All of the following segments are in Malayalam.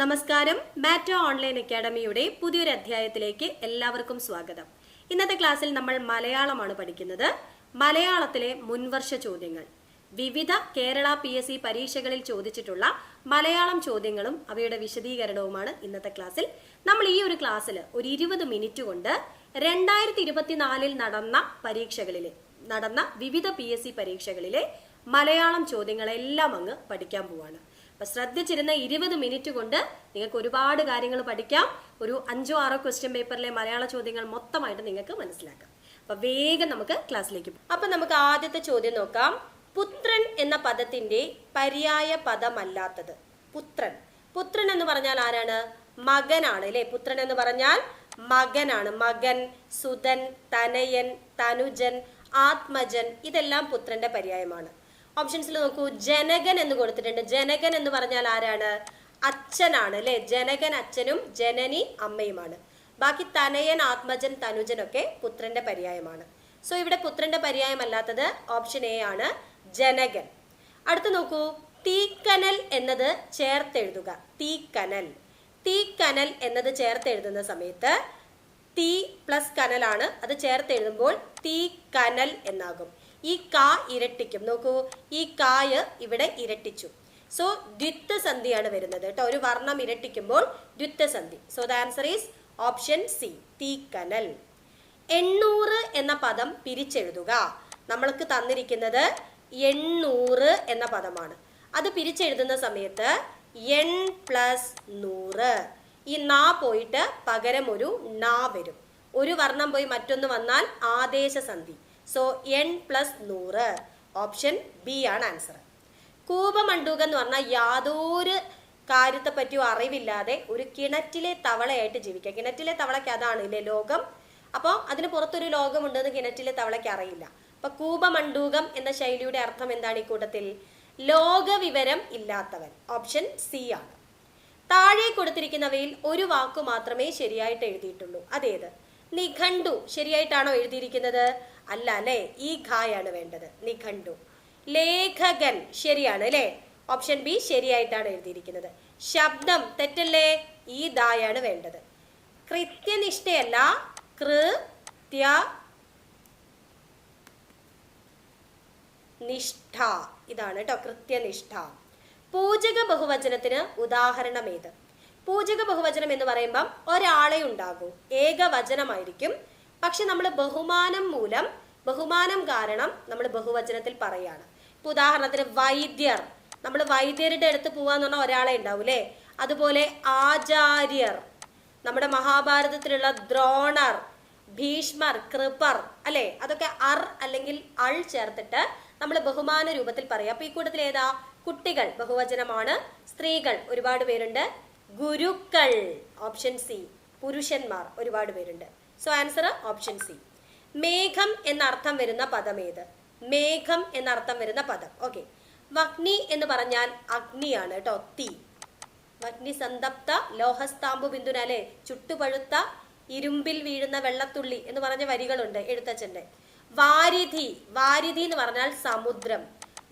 നമസ്കാരം. മാറ്റോ ഓൺലൈൻ അക്കാഡമിയുടെ പുതിയൊരു അധ്യായത്തിലേക്ക് എല്ലാവർക്കും സ്വാഗതം. ഇന്നത്തെ ക്ലാസ്സിൽ നമ്മൾ മലയാളമാണ് പഠിക്കുന്നത്. മലയാളത്തിലെ മുൻവർഷ ചോദ്യങ്ങൾ. വിവിധ കേരള പി എസ് സി പരീക്ഷകളിൽ ചോദിച്ചിട്ടുള്ള മലയാളം ചോദ്യങ്ങളും അവയുടെ വിശദീകരണവുമാണ് ഇന്നത്തെ ക്ലാസ്സിൽ. നമ്മൾ ഈ ഒരു ക്ലാസ്സിൽ ഒരു ഇരുപത് മിനിറ്റ് കൊണ്ട് രണ്ടായിരത്തി ഇരുപത്തിനാലിൽ നടന്ന പരീക്ഷകളിലെ നടന്ന വിവിധ പി എസ് സി പരീക്ഷകളിലെ മലയാളം ചോദ്യങ്ങളെല്ലാം അങ്ങ് പഠിക്കാൻ പോവാണ്. അപ്പൊ ശ്രദ്ധിച്ചിരുന്ന ഇരുപത് മിനിറ്റ് കൊണ്ട് നിങ്ങൾക്ക് ഒരുപാട് കാര്യങ്ങൾ പഠിക്കാം. ഒരു അഞ്ചോ ആറോ ക്വസ്റ്റ്യൻ പേപ്പറിലെ മലയാള ചോദ്യങ്ങൾ മൊത്തമായിട്ട് നിങ്ങൾക്ക് മനസ്സിലാക്കാം. അപ്പൊ വേഗം നമുക്ക് ക്ലാസ്സിലേക്ക് പോകാം. അപ്പൊ നമുക്ക് ആദ്യത്തെ ചോദ്യം നോക്കാം. പുത്രൻ എന്ന പദത്തിന്റെ പര്യായ പദമല്ലാത്തത്. പുത്രൻ. പുത്രൻ എന്ന് പറഞ്ഞാൽ ആരാണ്? മകനാണ് അല്ലെ? പുത്രൻ എന്ന് പറഞ്ഞാൽ മകനാണ്. മകൻ സുതൻ തനയൻ തനുജൻ ആത്മജൻ ഇതെല്ലാം പുത്രന്റെ പര്യായമാണ്. ഓപ്ഷൻസിൽ നോക്കൂ ജനകൻ എന്ന് കൊടുത്തിട്ടുണ്ട്. ജനകൻ എന്ന് പറഞ്ഞാൽ ആരാണ്? അച്ഛനാണ് അല്ലെ? ജനകൻ അച്ഛനും ജനനി അമ്മയുമാണ്. ബാക്കി തനയൻ ആത്മജൻ തനുജൻ ഒക്കെ പുത്രന്റെ പര്യായമാണ്. സോ ഇവിടെ പുത്രന്റെ പര്യായം അല്ലാത്തത് ഓപ്ഷൻ എ ആണ് ജനകൻ. അടുത്ത് നോക്കൂ തീക്കനൽ എന്നത് ചേർത്തെഴുതുക. തീക്കനൽ. തീക്കനൽ എന്നത് ചേർത്തെഴുതുന്ന സമയത്ത് തീ പ്ലസ് കനലാണ്. അത് ചേർത്ത് എഴുതുമ്പോൾ തീ കനൽ എന്നാകും. ഈ കാ ഇരട്ടിക്കും. നോക്കൂ ഈ കായ് ഇവിടെ ഇരട്ടിച്ചു. സോ ദ്വിത്വസന്ധിയാണ് വരുന്നത് കേട്ടോ. ഒരു വർണം ഇരട്ടിക്കുമ്പോൾ ദ്വിത്വസന്ധി. So the answer is option C തീക്കനൽ. എണ്ണൂറ് എന്ന പദം പിരിച്ചെഴുതുക. നമ്മൾക്ക് തന്നിരിക്കുന്നത് എണ്ണൂറ് എന്ന പദമാണ്. അത് പിരിച്ചെഴുതുന്ന സമയത്ത് എൺ പ്ലസ് നൂറ്. ഈ നാ പോയിട്ട് പകരം ഒരു നാ വരും. ഒരു വർണം പോയി മറ്റൊന്ന് വന്നാൽ ആദേശ സന്ധി സോ എൺ പ്ലസ് നൂറ്. ഓപ്ഷൻ ബി ആണ് ആൻസർ കൂപമണ്ടൂക എന്ന് പറഞ്ഞാൽ യാതൊരു കാര്യത്തെ പറ്റിയോ അറിവില്ലാതെ ഒരു കിണറ്റിലെ തവളയായിട്ട് ജീവിക്കുക. കിണറ്റിലെ തവളയ്ക്ക് അതാണ് ഇല്ലേ ലോകം. അപ്പോൾ അതിന് പുറത്തൊരു ലോകമുണ്ടെന്ന് കിണറ്റിലെ തവളയ്ക്ക് അറിയില്ല. അപ്പൊ കൂപമണ്ടൂകം എന്ന ശൈലിയുടെ അർത്ഥം എന്താണ് ഈ കൂട്ടത്തിൽ? ലോകവിവരം ഇല്ലാത്തവൻ. ഓപ്ഷൻ സി ആണ്. താഴെ കൊടുത്തിരിക്കുന്നവയിൽ ഒരു വാക്കു മാത്രമേ ശരിയായിട്ട് എഴുതിയിട്ടുള്ളൂ. അതേത്? നിഘണ്ടു ശരിയായിട്ടാണോ എഴുതിയിരിക്കുന്നത്? അല്ല അല്ലെ? ഈ ഖായാണ് വേണ്ടത്. നിഘണ്ടു ലേഖകൻ ശരിയാണ് അല്ലെ? ഓപ്ഷൻ ബി ശരിയായിട്ടാണ് എഴുതിയിരിക്കുന്നത്. ശബ്ദം തെറ്റല്ലേ? ഈ ദായാണ് വേണ്ടത്. കൃത്യനിഷ്ഠയല്ല. കൃത്യ നിഷ്ഠ ഇതാണ് കേട്ടോ കൃത്യനിഷ്ഠ. പൂജക ബഹുവചനത്തിന് ഉദാഹരണം ഏത് പൂജക ബഹുവചനം എന്ന് പറയുമ്പം ഒരാളെ ഉണ്ടാകൂ ഏകവചനമായിരിക്കും പക്ഷെ നമ്മൾ ബഹുമാനം മൂലം ബഹുമാനം കാരണം നമ്മൾ ബഹുവചനത്തിൽ പറയാണ്. ഇപ്പൊ ഉദാഹരണത്തിന് വൈദ്യർ. നമ്മൾ വൈദ്യരുടെ അടുത്ത് പോവാന്ന് പറഞ്ഞാൽ ഒരാളെ ഉണ്ടാവൂലേ? അതുപോലെ ആചാര്യർ. നമ്മുടെ മഹാഭാരതത്തിലുള്ള ദ്രോണർ ഭീഷ്മർ കൃപർ അല്ലെ? അതൊക്കെ അർ അല്ലെങ്കിൽ അൾ ചേർത്തിട്ട് നമ്മൾ ബഹുമാന രൂപത്തിൽ പറയാം. അപ്പൊ ഈ കൂട്ടത്തിൽ ഏതാ കുട്ടികൾ ബഹുവചനമാണ്. സ്ത്രീകൾ ഒരുപാട് പേരുണ്ട്. ഗുരുക്കൾ ഓപ്ഷൻ സി പുരുഷന്മാർ ഒരുപാട് പേരുണ്ട്. സോ ആൻസർ ഓപ്ഷൻ സി മേഘം എന്നർത്ഥം വരുന്ന പദം ഏത്? മേഘം എന്നർത്ഥം വരുന്ന പദം. ഓക്കെ വഗ്നി എന്ന് പറഞ്ഞാൽ അഗ്നിയാണ് കേട്ടോ തീ. വഗ്നി സന്തപ്ത ലോഹസ്താമ്പു ബിന്ദുന അല്ലെ? ചുട്ടുപഴുത്ത ഇരുമ്പിൽ വീഴുന്ന വെള്ളത്തുള്ളി എന്ന് പറഞ്ഞ വരികളുണ്ട് എഴുത്തച്ഛന്റെ. വാരിധി വാരിധി എന്ന് പറഞ്ഞാൽ സമുദ്രം.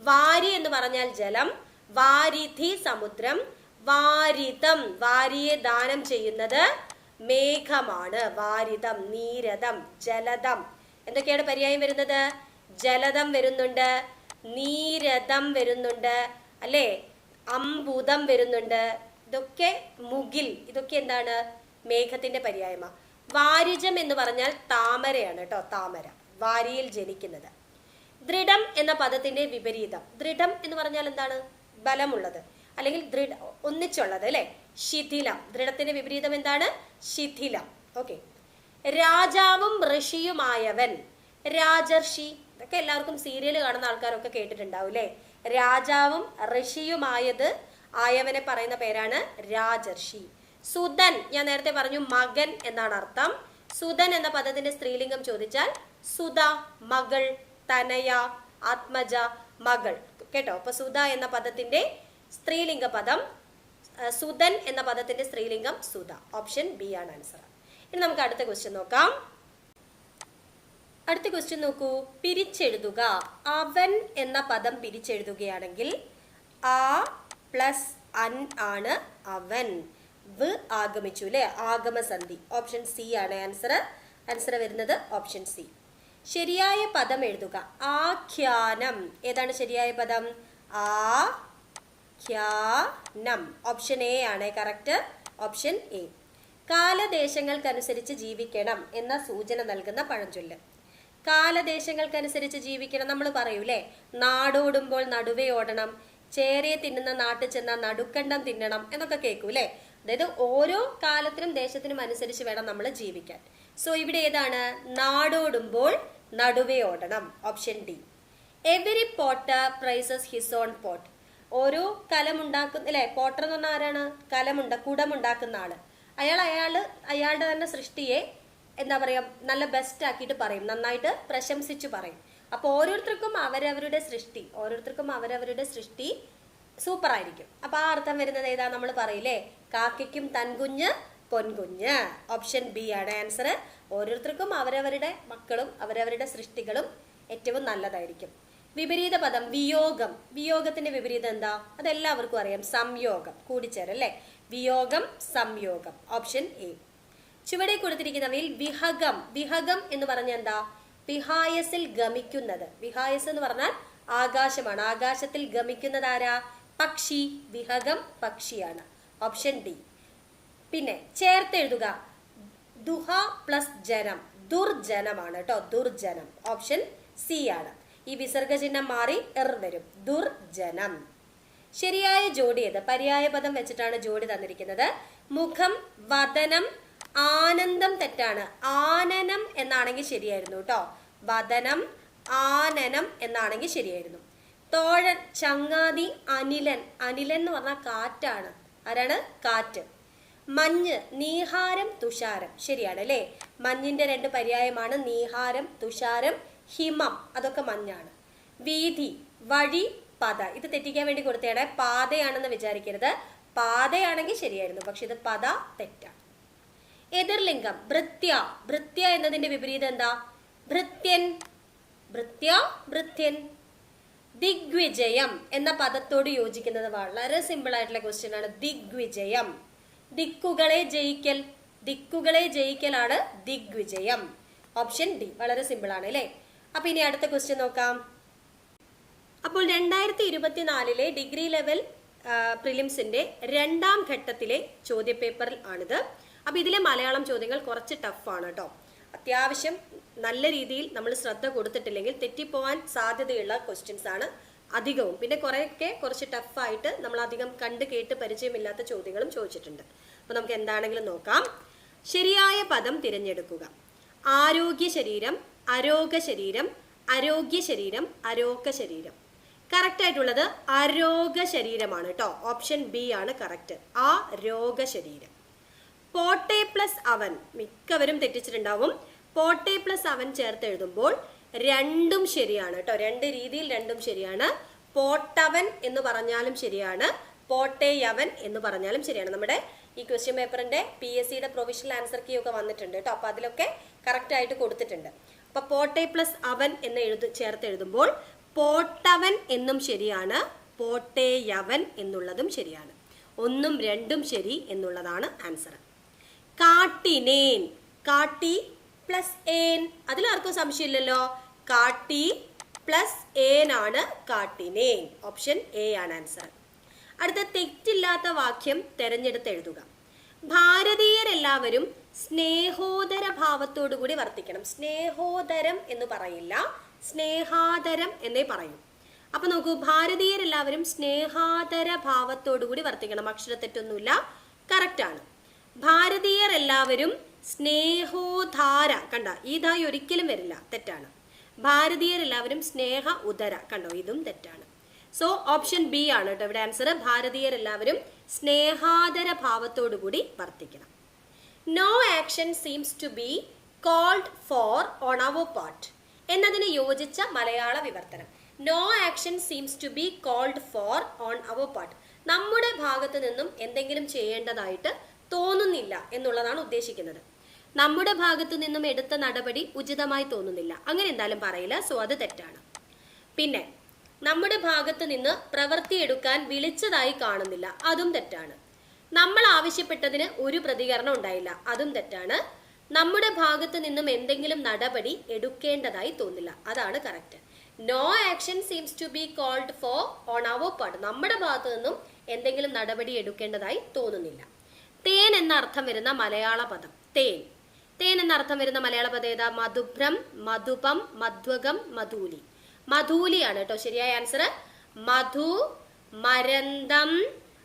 വാരി എന്ന് പറഞ്ഞാൽ ജലം. വാരിധി സമുദ്രം. വാരിതം വാരിയെ ദാനം ചെയ്യുന്നത് മേഘമാണ്. വാരിതം നീരതം ജലതം. എന്തൊക്കെയാണ് പര്യായം വരുന്നത്? ജലതം വരുന്നുണ്ട് നീരതം വരുന്നുണ്ട് അല്ലേ? അമ്പുതം വരുന്നുണ്ട്. ഇതൊക്കെ മുകിൽ ഇതൊക്കെ എന്താണ്? മേഘത്തിന്റെ പര്യായമാ. വാരിജം എന്ന് പറഞ്ഞാൽ താമരയാണ് കേട്ടോ താമര. വാരിയിൽ ജനിക്കുന്നത്. ദൃഢം എന്ന പദത്തിന്റെ വിപരീതം. ദൃഢം എന്ന് പറഞ്ഞാൽ എന്താണ്? ബലമുള്ളത്. അല്ലെങ്കിൽ ദൃഢ ഒന്നിച്ചുള്ളത് അല്ലെ? ശിഥിലം. ദൃഢത്തിന്റെ വിപരീതം എന്താണ്? ശിഥിലം. ഓക്കെ രാജാവും ഋഷിയുമായവൻ. രാജർഷി. ഇതൊക്കെ എല്ലാവർക്കും സീരിയൽ കാണുന്ന ആൾക്കാരൊക്കെ കേട്ടിട്ടുണ്ടാവും അല്ലെ? രാജാവും ഋഷിയുമായത് ആയവനെ പറയുന്ന പേരാണ് രാജർഷി. സുതൻ ഞാൻ നേരത്തെ പറഞ്ഞു മകൻ എന്നാണ് അർത്ഥം. സുതൻ എന്ന പദത്തിന്റെ സ്ത്രീലിംഗം ചോദിച്ചാൽ സുധ മകൾ തനയ ആത്മജ മകൾ. കേട്ടോ? അപ്പൊ സുധ എന്ന പദത്തിന്റെ സ്ത്രീലിംഗ പദം ആ, സുതൻ എന്ന പദത്തിന്റെ സ്ത്രീലിംഗം സുധ. ഓപ്ഷൻ ബി ആണ് ആൻസർ ഇനി നമുക്ക് അടുത്ത ക്വസ്റ്റ്യൻ നോക്കാം. അടുത്ത ക്വസ്റ്റ്യൻ നോക്കൂ. പിരിച്ചെഴുതുക. അവൻ എന്ന പദം പിരിച്ചെഴുതുകയാണെങ്കിൽ ആ പ്ലസ് അൻ ആണ് അവൻ. വ് ആഗമിച്ചു അല്ലെ ആഗമസന്ധി. ഓപ്ഷൻ സി ആണ് ആൻസർ ആൻസർ വരുന്നത് ഓപ്ഷൻ സി ശരിയായ പദം എഴുതുക. ആഖ്യാനം. ഏതാണ് ശരിയായ പദം? ആഖ്യാനം ഓപ്ഷൻ എ ആണ് കറക്റ്റ് ഓപ്ഷൻ എ കാലദേശങ്ങൾക്കനുസരിച്ച് ജീവിക്കണം എന്ന സൂചന നൽകുന്ന പഴഞ്ചൊല്ല്. കാലദേശങ്ങൾക്കനുസരിച്ച് ജീവിക്കണം നമ്മൾ പറയൂലേ? നാടോടുമ്പോൾ നടുവേ ഓടണം ചേരയെ തിന്നുന്ന നാട്ടിൽ ചെന്ന നടുക്കണ്ടം തിന്നണം എന്നൊക്കെ കേൾക്കൂലേ? അതായത് ഓരോ കാലത്തിനും ദേശത്തിനും അനുസരിച്ച് വേണം നമ്മൾ ജീവിക്കാൻ. സോ ഇവിടെ ഏതാണ്? നാടോടുമ്പോൾ നടുവേ ഓടണം. Option D every pot praises his own pot ഓരോ കലമുണ്ടാക്കുന്ന അല്ലെ പോട്ടർ എന്ന് പറഞ്ഞാൽ ആരാണ്? കലമുണ്ട കുടമുണ്ടാക്കുന്ന ആൾ. അയാൾ അയാൾ അയാളുടെ തന്നെ സൃഷ്ടിയെ എന്താ പറയുക നല്ല ബെസ്റ്റ് ആക്കിയിട്ട് പറയും. നന്നായിട്ട് പ്രശംസിച്ച് പറയും. അപ്പൊ ഓരോരുത്തർക്കും അവരവരുടെ സൃഷ്ടി ഓരോരുത്തർക്കും അവരവരുടെ സൃഷ്ടി സൂപ്പർ ആയിരിക്കും. അപ്പൊ ആ അർത്ഥം വരുന്നത് ഏതാ നമ്മൾ പറയില്ലേ? കാക്കയ്ക്കും തൻകുഞ്ഞ് പൊൻകുഞ്ഞ്. ഓപ്ഷൻ ബി ആണ് ആൻസർ ഓരോരുത്തർക്കും അവരവരുടെ മക്കളും അവരവരുടെ സൃഷ്ടികളും ഏറ്റവും നല്ലതായിരിക്കും. വിപരീത പദം വിയോഗം. വിയോഗത്തിന്റെ വിപരീതം എന്താ? അതെല്ലാവർക്കും അറിയാം. സംയോഗം. കൂടിച്ചേരല്ലേ വിയോഗം സംയോഗം. Option A. ചുവടെ കൊടുത്തിരിക്കുന്നവയിൽ വിഹഗം വിഹഗം എന്ന് പറഞ്ഞ എന്താ? വിഹായസിൽ ഗമിക്കുന്നത്. വിഹായസ് എന്ന് പറഞ്ഞാൽ ആകാശമാണ്. ആകാശത്തിൽ ഗമിക്കുന്നത് ആരാ? പക്ഷി. വിഹഗം പക്ഷിയാണ്. Option D. പിന്നെ ചേർത്ത് എഴുതുക. ദുഹ പ്ലസ് ജനം. ദുർജനമാണ് കേട്ടോ. ദുർജനം. ഓപ്ഷൻ സി ആണ്. ഈ വിസർഗ ചിഹ്നം മാറി എർ വരും. ദുർജനം. ശരിയായ ജോഡി ഏത്? പര്യായ പദം വെച്ചിട്ടാണ് ജോഡി തന്നിരിക്കുന്നത്. മുഖം വതനം ആനന്ദം തെറ്റാണ്. ആനനം എന്നാണെങ്കിൽ ശരിയായിരുന്നു കേട്ടോ വതനം ആനനം എന്നാണെങ്കിൽ ശരിയായിരുന്നു. തോഴൻ ചങ്ങാതി അനിലൻ. അനിലൻ എന്ന് പറഞ്ഞാൽ കാറ്റാണ്. ആരാണ്? കാറ്റ്. മഞ്ഞ് നീഹാരം തുഷാരം. ശരിയാണ് അല്ലേ? മഞ്ഞിന്റെ രണ്ട് പര്യായമാണ്. നീഹാരം തുഷാരം. ഹിമം അതൊക്കെ മഞ്ഞാണ്. വീതി വഴി പത. ഇത് തെറ്റിക്കാൻ വേണ്ടി കൊടുത്തേടെ പാതയാണെന്ന് വിചാരിക്കരുത്. പാതയാണെങ്കിൽ ശരിയായിരുന്നു പക്ഷെ ഇത് പത തെറ്റാണ്. എതിർലിംഗം ഭൃത്യ. ഭൃത്യ എന്നതിന്റെ വിപരീതം എന്താ? ഭൃത്യൻ. ഭൃത്യ ഭൃത്യൻ. ദിഗ്വിജയം എന്ന പദത്തോട് യോജിക്കുന്നത് വളരെ സിമ്പിൾ ആയിട്ടുള്ള ക്വസ്റ്റ്യൻ ആണ്. ദിഗ്വിജയം. ദിക്കുകളെ ജയിക്കൽ. ദിക്കുകളെ ജയിക്കലാണ് ദിഗ്വിജയം. ഓപ്ഷൻ ഡി വളരെ സിമ്പിൾ ആണ് അല്ലേ? അപ്പൊ ഇനി അടുത്ത ക്വസ്റ്റ്യൻ നോക്കാം. അപ്പോൾ രണ്ടായിരത്തി ഇരുപത്തിനാലിലെ ഡിഗ്രി ലെവൽ പ്രിലിംസിന്റെ രണ്ടാം ഘട്ടത്തിലെ ചോദ്യപേപ്പറിൽ ആണിത്. അപ്പൊ ഇതിലെ മലയാളം ചോദ്യങ്ങൾ കുറച്ച് ടഫാണ് കേട്ടോ അത്യാവശ്യം നല്ല രീതിയിൽ നമ്മൾ ശ്രദ്ധ കൊടുത്തിട്ടില്ലെങ്കിൽ തെറ്റിപ്പോവാൻ സാധ്യതയുള്ള ക്വസ്റ്റ്യൻസ് ആണ് അധികവും. പിന്നെ കുറേയൊക്കെ കുറച്ച് ടഫായിട്ട് നമ്മൾ അധികം കണ്ട് കേട്ട് പരിചയമില്ലാത്ത ചോദ്യങ്ങളും ചോദിച്ചിട്ടുണ്ട്. അപ്പൊ നമുക്ക് എന്താണെങ്കിലും നോക്കാം. ശരിയായ പദം തിരഞ്ഞെടുക്കുക. ആരോഗ്യ ശരീരം അരോഗ ശരീരം അരോഗ്യ ശരീരം അരോഗ ശരീരം കറക്റ്റ് ആയിട്ടുള്ളത് അരോഗ ശരീരമാണ് കേട്ടോ. ഓപ്ഷൻ ബി ആണ് കറക്റ്റ് ആ രോഗ ശരീരം പോട്ടെ പ്ലസ് അവൻ മിക്കവരും തെറ്റിച്ചിട്ടുണ്ടാവും. പോട്ടെ പ്ലസ് അവൻ ചേർത്ത് എഴുതുമ്പോൾ രണ്ടും ശരിയാണ് കേട്ടോ. രണ്ട് രീതിയിൽ രണ്ടും ശരിയാണ്. പോട്ടവൻ എന്ന് പറഞ്ഞാലും ശരിയാണ്. പോട്ടേയവൻ എന്ന് പറഞ്ഞാലും ശരിയാണ്. നമ്മുടെ ഈ ക്വസ്റ്റ്യൻ പേപ്പറിന്റെ പി എസ് സിയുടെ പ്രൊവിഷണൽ ആൻസർ കീ ഒക്കെ വന്നിട്ടുണ്ട് കേട്ടോ. അപ്പൊ അതിലൊക്കെ കറക്റ്റ് ആയിട്ട് കൊടുത്തിട്ടുണ്ട്. അപ്പൊ പോട്ടെ പ്ലസ് അവൻ എന്ന് എഴുത്ത് ചേർത്ത് എഴുതുമ്പോൾ പോട്ടവൻ എന്നും ശരിയാണ് പോട്ടേയവൻ എന്നുള്ളതും ശരിയാണ്. ഒന്നും രണ്ടും ശരി എന്നുള്ളതാണ് ആൻസർ. കാട്ടിനേൻ കാട്ടി പ്ലസ് ഏൻ. അതിൽ ആർക്കും സംശയമില്ലല്ലോ. കാട്ടി പ്ലസ് ഏൻ ആണ് കാട്ടിനേൻ. ഓപ്ഷൻ എ ആണ് ആൻസർ. അടുത്ത തെറ്റില്ലാത്ത വാക്യം തെരഞ്ഞെടുത്ത് എഴുതുക. ഭാരതീയരെല്ലാവരും സ്നേഹോദര ഭാവത്തോടു കൂടി വർത്തിക്കണം. സ്നേഹോദരം എന്ന് പറയില്ല. സ്നേഹാദരം എന്നേ പറയും. അപ്പൊ നോക്കൂ ഭാരതീയരെല്ലാവരും സ്നേഹാദര ഭാവത്തോടു കൂടി വർത്തിക്കണം. അക്ഷരത്തെറ്റൊന്നുമില്ല. കറക്റ്റ് ആണ്. ഭാരതീയർ എല്ലാവരും സ്നേഹോധാര. കണ്ട ഈ ധായി ഒരിക്കലും വരില്ല. തെറ്റാണ്. ഭാരതീയരെല്ലാവരും സ്നേഹ ഉദര. കണ്ടോ ഇതും തെറ്റാണ്. സോ ഓപ്ഷൻ ബി ആണ് കേട്ടോ ഇവിടെ ആൻസർ ഭാരതീയരെല്ലാവരും സ്നേഹാദര ഭാവത്തോടു കൂടി വർത്തിക്കണം. No action seems to be called for on our part എന്നതിന് യോജിച്ച മലയാള വിവർത്തനം. No action seems to be called for on our part നമ്മുടെ ഭാഗത്ത് നിന്നും എന്തെങ്കിലും ചെയ്യേണ്ടതായിട്ട് തോന്നുന്നില്ല എന്നുള്ളതാണ് ഉദ്ദേശിക്കുന്നത്. നമ്മുടെ ഭാഗത്തു നിന്നും എടുത്ത നടപടി ഉചിതമായി തോന്നുന്നില്ല. അങ്ങനെ എന്തായാലും പറയില്ല. സോ അത് തെറ്റാണ്. പിന്നെ നമ്മുടെ ഭാഗത്ത് നിന്ന് പ്രവൃത്തിയെടുക്കാൻ വിളിച്ചതായി കാണുന്നില്ല. അതും തെറ്റാണ്. നമ്മൾ ആവശ്യപ്പെട്ടതിന് ഒരു പ്രതികരണം ഉണ്ടായില്ല. അതും തെറ്റാണ്. നമ്മുടെ ഭാഗത്ത് നിന്നും എന്തെങ്കിലും നടപടി എടുക്കേണ്ടതായി തോന്നില്ല. അതാണ് correct no action seems to be called for on our part നമ്മുടെ ഭാഗത്ത് നിന്നും എന്തെങ്കിലും നടപടി എടുക്കേണ്ടതായി തോന്നുന്നില്ല. തേൻ എന്ന അർത്ഥം വരുന്ന മലയാള പദം. തേൻ. തേൻ എന്ന അർത്ഥം വരുന്ന മലയാള പദം ഏതാ? മധുഭ്രം മധുപം മധ്വകം മധൂലി. മധൂലിയാണ് കേട്ടോ ശരിയായ ആൻസർ മധു മരന്തം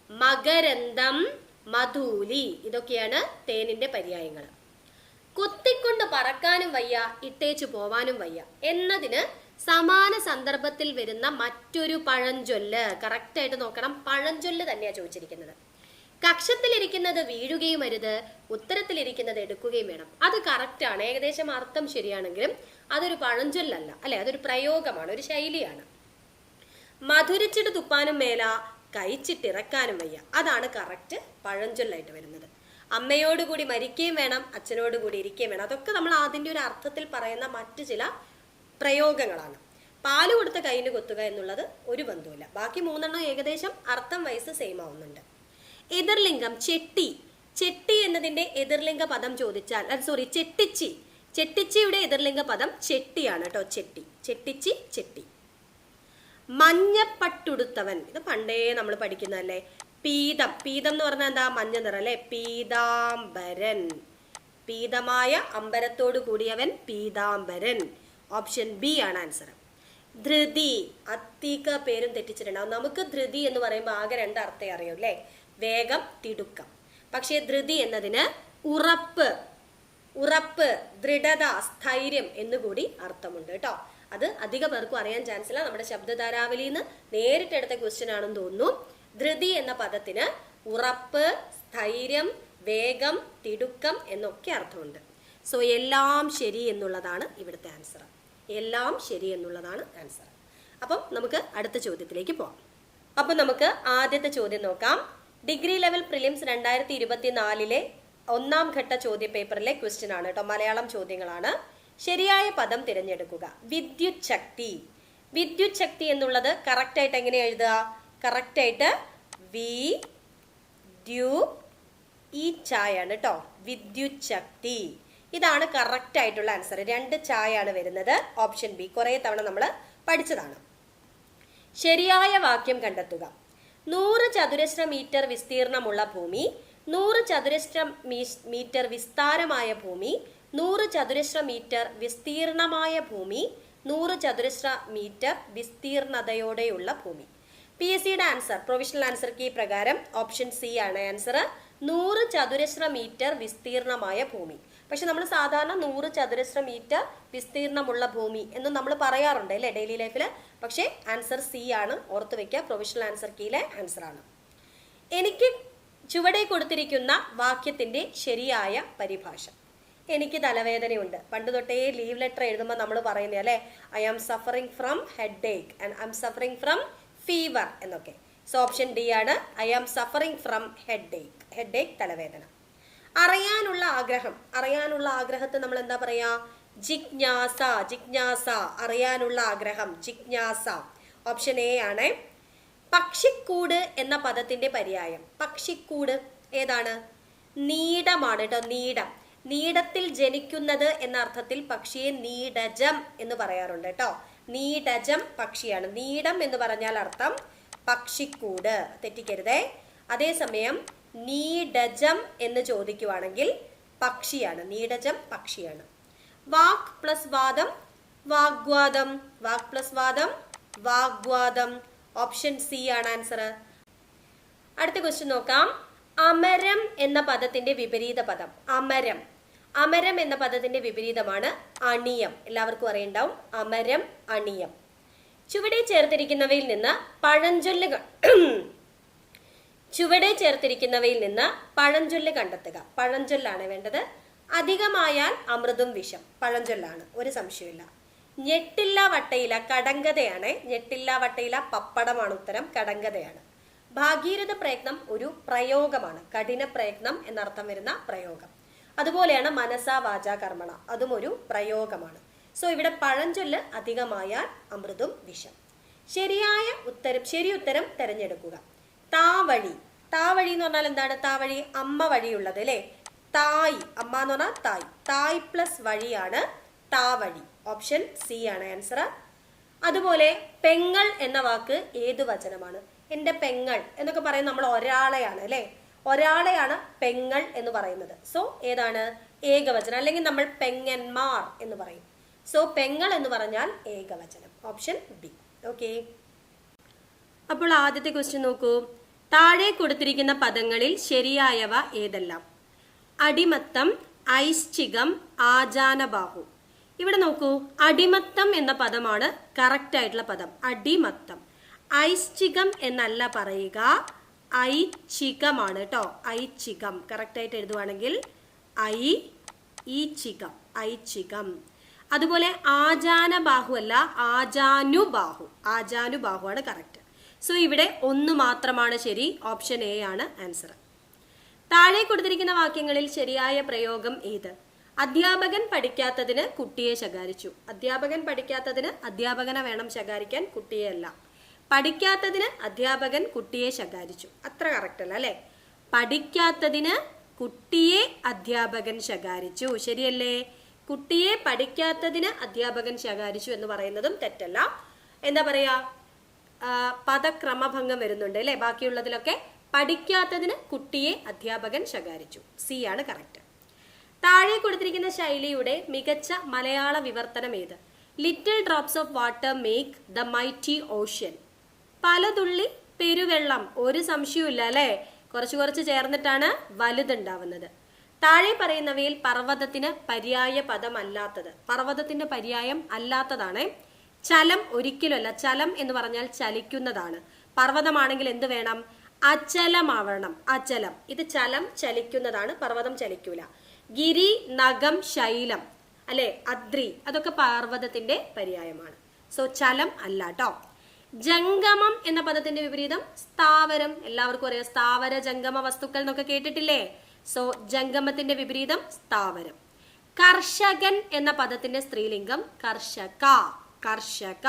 മകരന്തം മധൂലി ഇതൊക്കെയാണ് തേനിന്റെ പര്യായങ്ങൾ. കുത്തിക്കൊണ്ട് പറക്കാനും വയ്യ ഇട്ടേച്ചു പോവാനും വയ്യ. എന്നതിന് സമാന സന്ദർഭത്തിൽ വരുന്ന മറ്റൊരു പഴഞ്ചൊല്ല് കറക്റ്റ് ആയിട്ട് നോക്കണം പഴഞ്ചൊല്ല് തന്നെയാണ് ചോദിച്ചിരിക്കുന്നത്. കക്ഷത്തിലിരിക്കുന്നത് വീഴുകയും അരുത് ഉത്തരത്തിലിരിക്കുന്നത് എടുക്കുകയും വേണം. അത് കറക്റ്റാണ് ഏകദേശം അർത്ഥം ശരിയാണെങ്കിലും അതൊരു പഴഞ്ചൊല്ലല്ല അല്ലെ? അതൊരു പ്രയോഗമാണ് ഒരു ശൈലിയാണ്. മധുരിച്ചിട്ട് തുപ്പാനും മേല കഴിച്ചിട്ടിറക്കാനും വയ്യ. അതാണ് കറക്റ്റ് പഴഞ്ചൊല്ലായിട്ട് വരുന്നത്. അമ്മയോടുകൂടി മരിക്കുകയും വേണം അച്ഛനോടുകൂടി ഇരിക്കുകയും വേണം. അതൊക്കെ നമ്മൾ അതിന്റെ ഒരു അർത്ഥത്തിൽ പറയുന്ന മറ്റു ചില പ്രയോഗങ്ങളാണ്. പാൽ കൊടുത്ത കയ്യിൽ കൊത്തുക എന്നുള്ളത് ഒരു ബന്ധമില്ല ബാക്കി മൂന്നെണ്ണം ഏകദേശം അർത്ഥം വയസ്സ് സെയിം ആവുന്നുണ്ട്. എതിർലിംഗം ചെട്ടി. ചെട്ടി എന്നതിന്റെ എതിർലിംഗ പദം ചോദിച്ചാൽ സോറി ചെട്ടിച്ചി. ചെട്ടിച്ചിയുടെ എതിർലിംഗ പദം ചെട്ടിയാണ് കേട്ടോ ചെട്ടി. ചെട്ടിച്ചി ചെട്ടി. മഞ്ഞപ്പട്ടുടുത്തവൻ. ഇത് പണ്ടേ നമ്മൾ പഠിക്കുന്നതല്ലേ? പീതം. പീതം എന്ന് പറഞ്ഞാൽ എന്താ? മഞ്ഞ നിറം അല്ലെ? പീതാംബരൻ. പീതമായ അമ്പരത്തോട് കൂടിയവൻ പീതാംബരൻ. ഓപ്ഷൻ ബി ആണ് ആൻസർ. ധൃതി. അത്തിക പേരും തെറ്റിച്ചിട്ടുണ്ടാവും നമുക്ക് ധൃതി എന്ന് പറയുമ്പോൾ ആകെ രണ്ട് അർത്ഥം അറിയൂ അല്ലേ? വേഗം തിടുക്കം. പക്ഷേ ധൃതി എന്നതിന് ഉറപ്പ്. ഉറപ്പ് ദൃഢത സ്ഥൈര്യം എന്നുകൂടി അർത്ഥമുണ്ട് കേട്ടോ. അത് അധിക പേർക്കും അറിയാൻ ചാൻസ് ഇല്ല. നമ്മുടെ ശബ്ദധാരാവലിയിൽ നിന്ന് നേരിട്ടെടുത്ത ക്വസ്റ്റ്യൻ ആണെന്ന് തോന്നുന്നു. ധൃതി എന്ന പദത്തിന് ഉറപ്പ് സ്ഥൈര്യം വേഗം തിടുക്കം എന്നൊക്കെ അർത്ഥമുണ്ട്. സോ എല്ലാം ശരി എന്നുള്ളതാണ് ഇവിടുത്തെ ആൻസർ എല്ലാം ശരി എന്നുള്ളതാണ് ആൻസർ അപ്പം നമുക്ക് അടുത്ത ചോദ്യത്തിലേക്ക് പോകാം അപ്പം നമുക്ക് ആദ്യത്തെ ചോദ്യം നോക്കാം. ഡിഗ്രി ലെവൽ പ്രിലിംസ് രണ്ടായിരത്തി ഇരുപത്തിനാലിലെ ഒന്നാം ഘട്ട ചോദ്യ പേപ്പറിലെ ക്വസ്റ്റ്യൻ ആണ് കേട്ടോ. മലയാളം ചോദ്യങ്ങളാണ്. ശരിയായ പദം തിരഞ്ഞെടുക്കുക. വിദ്യുത് ശക്തി. വിദ്യുത് ശക്തി എന്നുള്ളത് കറക്റ്റ് ആയിട്ട് എങ്ങനെ എഴുതുക? കറക്റ്റ് ആയിട്ട് വി ദ്യു ഈ ചായാണ് കേട്ടോ വിദ്യുത് ശക്തി. ഇതാണ് കറക്റ്റ് ആയിട്ടുള്ള ആൻസർ രണ്ട് ചായാണ് വരുന്നത്. ഓപ്ഷൻ ബി കുറേ തവണ നമ്മൾ പഠിച്ചതാണ്. ശരിയായ വാക്യം കണ്ടെത്തുക. നൂറ് ചതുരശ്ര മീറ്റർ വിസ്തീർണമുള്ള ഭൂമി നൂറ് ചതുരശ്ര മീറ്റർ വിസ്താരമായ ഭൂമി നൂറ് ചതുരശ്ര മീറ്റർ വിസ്തീർണമായ ഭൂമി നൂറ് ചതുരശ്ര മീറ്റർ വിസ്തീർണതയോടെയുള്ള ഭൂമി. പി എസ് സിയുടെ ആൻസർ പ്രൊവിഷണൽ ആൻസർ കീ പ്രകാരം ഓപ്ഷൻ സി ആണ് ആൻസർ നൂറ് ചതുരശ്ര മീറ്റർ വിസ്തീർണമായ ഭൂമി. പക്ഷെ നമ്മൾ സാധാരണ നൂറ് ചതുരശ്ര മീറ്റർ വിസ്തീർണമുള്ള ഭൂമി എന്ന് നമ്മൾ പറയാറുണ്ട് അല്ലേ ഡെയിലി ലൈഫിൽ പക്ഷേ ആൻസർ സി ആണ്. ഓർത്ത് വെക്കുക പ്രൊവിഷണൽ ആൻസർ കീയിലെ ആൻസർ ആണ്. എനിക്ക് ചുവടെ കൊടുത്തിരിക്കുന്ന വാക്യത്തിന്റെ ശരിയായ പരിഭാഷ. എനിക്ക് തലവേദനയുണ്ട്. പണ്ട് തൊട്ടേ ലീവ് ലെറ്റർ എഴുതുമ്പോൾ നമ്മൾ പറയുന്നത് അല്ലേ? I am suffering from headache and I am suffering from fever എന്നൊക്കെ. സോ ഓപ്ഷൻ ഡി ആണ് I am suffering from headache headache തലവേദന. അറിയാനുള്ള ആഗ്രഹം. അറിയാനുള്ള ആഗ്രഹത്തെ നമ്മൾ എന്താ പറയാ? ജിജ്ഞാസ ജിജ്ഞാസ. അറിയാനുള്ള ആഗ്രഹം ജിജ്ഞാസ. ഓപ്ഷൻ എ ആണ് പക്ഷിക്കൂട് എന്ന പദത്തിന്റെ പര്യായം. പക്ഷിക്കൂട് ഏതാണ്? നീടമാണ് കേട്ടോ നീടം. നീടത്തിൽ ജനിക്കുന്നത് എന്ന അർത്ഥത്തിൽ പക്ഷിയെ നീടജം എന്ന് പറയാറുണ്ട് കേട്ടോ നീടജം പക്ഷിയാണ്. നീടം എന്ന് പറഞ്ഞാൽ അർത്ഥം പക്ഷിക്കൂട്. തെറ്റിക്കരുതേ. അതേസമയം നീടജം എന്ന് ചോദിക്കുവാണെങ്കിൽ പക്ഷിയാണ്. നീടജം പക്ഷിയാണ്. വാക് പ്ലസ് വാദം വാഗ്വാദം. വാക് പ്ലസ് വാദം വാഗ്വാദം. ഓപ്ഷൻ സി ആണ് ആൻസർ അടുത്ത ക്വസ്റ്റ്യൻ നോക്കാം. അമരം എന്ന പദത്തിന്റെ വിപരീത പദം. അമരം. അമരം എന്ന പദത്തിന്റെ വിപരീതമാണ് അണിയം. എല്ലാവർക്കും അറിയണ്ടാവും. അമരം അണിയം. ചുവടെ ചേർത്തിരിക്കുന്നവയിൽ നിന്ന് പഴഞ്ചൊല്ലുകൾ ചുവടെ ചേർത്തിരിക്കുന്നവയിൽ നിന്ന് പഴഞ്ചൊല്ല് കണ്ടെത്തുക. പഴഞ്ചൊല്ലാണ് വേണ്ടത്. അധികമായാൽ അമൃതും വിഷം. പഴഞ്ചൊല്ലാണ്. ഒരു സംശയമില്ല ഞെട്ടില്ല വട്ടയില കടങ്കഥയാണ്. ഞെട്ടില്ല വട്ടയില പപ്പടമാണ് ഉത്തരം. കടങ്കഥയാണ്. ഭാഗീരഥ പ്രയത്നം ഒരു പ്രയോഗമാണ് കഠിന പ്രയത്നം എന്നർത്ഥം വരുന്ന പ്രയോഗം. അതുപോലെയാണ് മനസാ വാച കർമ്മണ അതും ഒരു പ്രയോഗമാണ്. സോ ഇവിടെ പഴഞ്ചൊല്ല് അധികമായാൽ അമൃതും വിഷം. ശരിയായ ഉത്തരം ശരി ഉത്തരം തിരഞ്ഞെടുക്കുക. താവഴി. താവഴി എന്ന് പറഞ്ഞാൽ എന്താണ്? താവഴി അമ്മ വഴിയുള്ളത് അല്ലേ? തായ്. അമ്മ എന്ന് പറഞ്ഞാൽ തായ്. തായ് പ്ലസ് വഴിയാണ് താവഴി. ഓപ്ഷൻ സി ആണ് ആൻസർ അതുപോലെ പെങ്ങൾ എന്ന വാക്ക് ഏത് വചനമാണ്? എന്റെ പെങ്ങൾ എന്നൊക്കെ പറയുന്നത് നമ്മൾ ഒരാളെയാണ് അല്ലേ? ഒരാളെയാണ് പെങ്ങൾ എന്ന് പറയുന്നത്. സോ ഏതാണ്? ഏകവചനം. അല്ലെങ്കിൽ നമ്മൾ പെങ്ങന്മാർ എന്ന് പറയും. സോ പെങ്ങൾ എന്ന് പറഞ്ഞാൽ ഏകവചനം. ഓപ്ഷൻ ബി ഓക്കെ അപ്പോൾ ആദ്യത്തെ ക്വസ്റ്റ്യൻ നോക്കൂ. താഴെ കൊടുത്തിരിക്കുന്ന പദങ്ങളിൽ ശരിയായവ ഏതെല്ലാം? അടിമത്തം ഐശ്ചികം ആജാനബാഹു. ഇവിടെ നോക്കൂ. അടിമത്തം എന്ന പദമാണ് കറക്റ്റ് ആയിട്ടുള്ള പദം. അടിമത്തം. ഐശ്ചികം എന്നല്ല പറയുക. ഐച്ഛികമാണ് കേട്ടോ ഐച്ഛികം. കറക്റ്റ് ആയിട്ട് എഴുതുവാണെങ്കിൽ ഐ ഈച്ഛികം. ഐച്ഛികം. അതുപോലെ ആജാനബാഹു അല്ല ആചാനുബാഹു ആചാനുബാഹു ആണ് കറക്റ്റ് സോ ഇവിടെ ഒന്ന് മാത്രമാണ് ശരി. ഓപ്ഷൻ എ ആണ് ആൻസർ താഴെ കൊടുത്തിരിക്കുന്ന വാക്യങ്ങളിൽ ശരിയായ പ്രയോഗം ഏത്? അധ്യാപകൻ പഠിക്കാത്തതിന് കുട്ടിയെ ശകാരിച്ചു. അധ്യാപകൻ പഠിക്കാത്തതിന് അധ്യാപകനെ വേണം ശകാരിക്കാൻ കുട്ടിയെ അല്ല. പഠിക്കാത്തതിന് അധ്യാപകൻ കുട്ടിയെ ശകാരിച്ചു. അത്ര കറക്റ്റ് അല്ല അല്ലെ? പഠിക്കാത്തതിന് കുട്ടിയെ അധ്യാപകൻ ശകാരിച്ചു. ശരിയല്ലേ? കുട്ടിയെ പഠിക്കാത്തതിന് അധ്യാപകൻ ശകാരിച്ചു എന്ന് പറയുന്നതും തെറ്റല്ല. എന്താ പറയാ? പദക്രമഭംഗം വരുന്നുണ്ട് അല്ലെ? ബാക്കിയുള്ളതിലൊക്കെ പഠിക്കാത്തതിന് കുട്ടിയെ അധ്യാപകൻ ശകാരിച്ചു. സി ആണ് കറക്റ്റ് താഴെ കൊടുത്തിരിക്കുന്ന ശൈലിയുടെ മികച്ച മലയാള വിവർത്തനം ഏത്? Little drops of water make the mighty ocean പലതുള്ളി പെരുവെള്ളം. ഒരു സംശയവുമില്ല അല്ലേ? കുറച്ച് കുറച്ച് ചേർന്നിട്ടാണ് വലുതുണ്ടാവുന്നത്. താഴെ പറയുന്നവയിൽ പർവതത്തിന് പര്യായ പദം അല്ലാത്തത് പർവതത്തിന്റെ പര്യായം അല്ലാത്തതാണ്. ചലം ഒരിക്കലുമല്ല. ചലം എന്ന് പറഞ്ഞാൽ ചലിക്കുന്നതാണ്. പർവതമാണെങ്കിൽ എന്ത് വേണം? അചലമാവണം. അചലം. ഇത് ചലം ചലിക്കുന്നതാണ്. പർവതം ചലിക്കൂല. ഗിരി നഗം ശൈലം അല്ലെ? അദ്രി. അതൊക്കെ പർവതത്തിന്റെ പര്യായമാണ്. സോ ചലം അല്ല കേട്ടോ ജംഗമം എന്ന പദത്തിന്റെ വിപരീതം സ്ഥാവരം. എല്ലാവർക്കും അറിയാം സ്ഥാവര ജംഗമ വസ്തുക്കൾ എന്നൊക്കെ കേട്ടിട്ടില്ലേ? സോ ജംഗമത്തിന്റെ വിപരീതം സ്ഥാവരം. കർഷകൻ എന്ന പദത്തിന്റെ സ്ത്രീലിംഗം കർഷക കർഷക.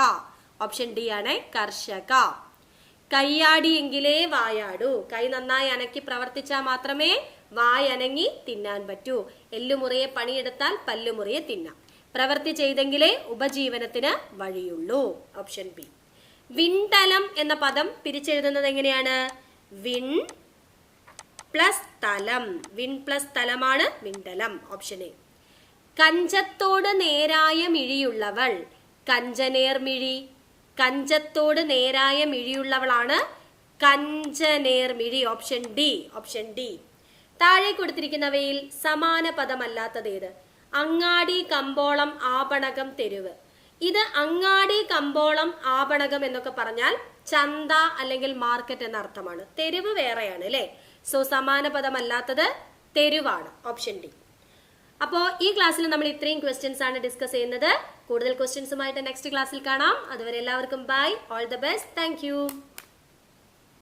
ഓപ്ഷൻ ഡി ആണ് കർഷക. കയ്യാടിയെങ്കിലേ വായാടൂ. കൈ നന്നായി അനക്കി പ്രവർത്തിച്ചാൽ മാത്രമേ വായനങ്ങി തിന്നാൻ പറ്റൂ. എല്ലുമുറിയെ പണിയെടുത്താൽ പല്ലുമുറിയെ തിന്നാം. പ്രവൃത്തി ചെയ്തെങ്കിലേ ഉപജീവനത്തിന് വഴിയുള്ളൂ. ഓപ്ഷൻ ബി വിണ്ടലം എന്ന പദം പിരിച്ചെഴുതുന്നത് എങ്ങനെയാണ്? വിൺ പ്ലസ് തലം. വിൺ പ്ലസ് തലമാണ് വിൺതലം ഓപ്ഷൻ എ. കഞ്ചത്തോട് നേരായ മിഴിയുള്ളവൾ. കഞ്ചനേർമിഴി. കഞ്ചത്തോട് നേരായ മിഴിയുള്ളവളാണ് കഞ്ചനേർമിഴി ഓപ്ഷൻ ഡി. Option D. താഴെ കൊടുത്തിരിക്കുന്നവയിൽ സമാന പദമല്ലാത്തത് ഏത്? അങ്ങാടി കമ്പോളം ആപണകം തെരുവ്. ഇത് അങ്ങാടി കമ്പോളം ആപണകം എന്നൊക്കെ പറഞ്ഞാൽ ചന്ത അല്ലെങ്കിൽ മാർക്കറ്റ് എന്ന അർത്ഥമാണ്. തെരുവ് വേറെയാണ് അല്ലേ? സോ സമാന പദമല്ലാത്തത് തെരുവാണ് ഓപ്ഷൻ ഡി അപ്പോൾ ഈ ക്ലാസ്സിൽ നമ്മൾ ഇത്രയും ക്വസ്റ്റ്യൻസ് ആണ് ഡിസ്കസ് ചെയ്യുന്നത്. കൂടുതൽ ക്വസ്റ്റ്യൻസുമായിട്ട് നെക്സ്റ്റ് ക്ലാസ്സിൽ കാണാം. അതുവരെ എല്ലാവർക്കും bye all the best thank